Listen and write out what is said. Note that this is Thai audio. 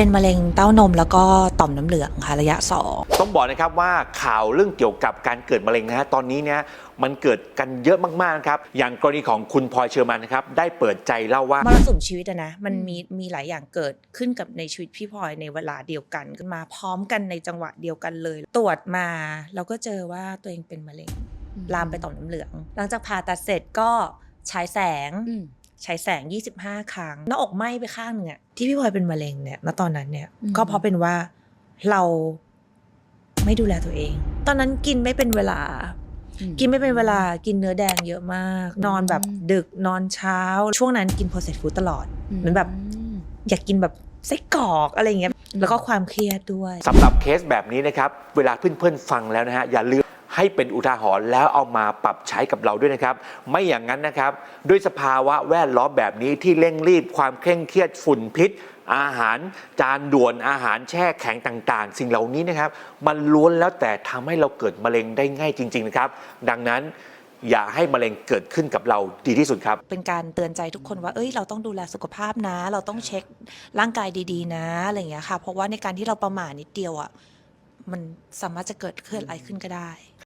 เป็นมะเร็งเต้านมแล้วก็ต่อมน้ำเหลืองค่ะระยะสองต้องบอกนะครับว่าข่าวเรื่องเกี่ยวกับการเกิดมะเร็งนะฮะตอนนี้เนี่ยมันเกิดกันเยอะมากๆนะครับอย่างกรณีของคุณพลอยเชอร์มันนะครับได้เปิดใจเล่าว่ามรสุมชีวิตอะนะมันมีมีหลายอย่างเกิดขึ้นกับในชีวิตพี่พลอยในเวลาเดียวกันมาพร้อมกันในจังหวะเดียวกันเลย ตรวจมาเราก็เจอว่าตัวเองเป็นมะเร็งลามไปต่อมน้ำเหลือง หลังจากผ่าตัดเสร็จก็ฉายแสงอืม ฉายแสง 25 ครั้งหน้าอกไหม้ไปข้างหนึ่งอะที่พี่พลอยเป็นมะเร็งเนี่ยณตอนนั้นเนี่ยอืมก็เพราะเป็นว่าเราไม่ดูแลตัวเอง ตอนนั้นกินไม่เป็นเวลา กินไม่เป็นเวลากินเนื้อแดงเยอะมาก นอนแบบดึกนอนเช้า ช่วงนั้นกิน processed food ตลอดเหมือนแบบ อยากกินแบบไส้กรอกอะไรอย่างเงี้ยแล้วก็ความเครียดด้วยสำหรับเคสแบบนี้นะครับ เวลาเพื่อนๆฟังแล้วนะฮะอย่าลืม ให้เป็นอุทาหรณ์แล้วเอามาปรับใช้กับเราด้วยนะครับ ไม่อย่างนั้นนะครับ ด้วยสภาวะแวดล้อมแบบนี้ที่เร่งรีบความเคร่งเครียดฝุ่นพิษ อาหารจานด่วนอาหารแช่แข็งต่างๆ สิ่งเหล่านี้นะครับ มันล้วนแล้วแต่ทำให้เราเกิดมะเร็งได้ง่ายจริง ๆ นะครับ ดังนั้นอย่าให้มะเร็งเกิดขึ้นกับเราดีที่สุดครับ เป็นการเตือนใจทุกคนว่า เอ้ย เราต้องดูแลสุขภาพนะ เราต้องเช็คร่างกายดีๆ นะ อะไรอย่างเงี้ยค่ะ เพราะว่าในการที่เราประมาทนิดเดียวอะ มันสามารถจะเกิดเคลื่อนอะไรขึ้นก็ได้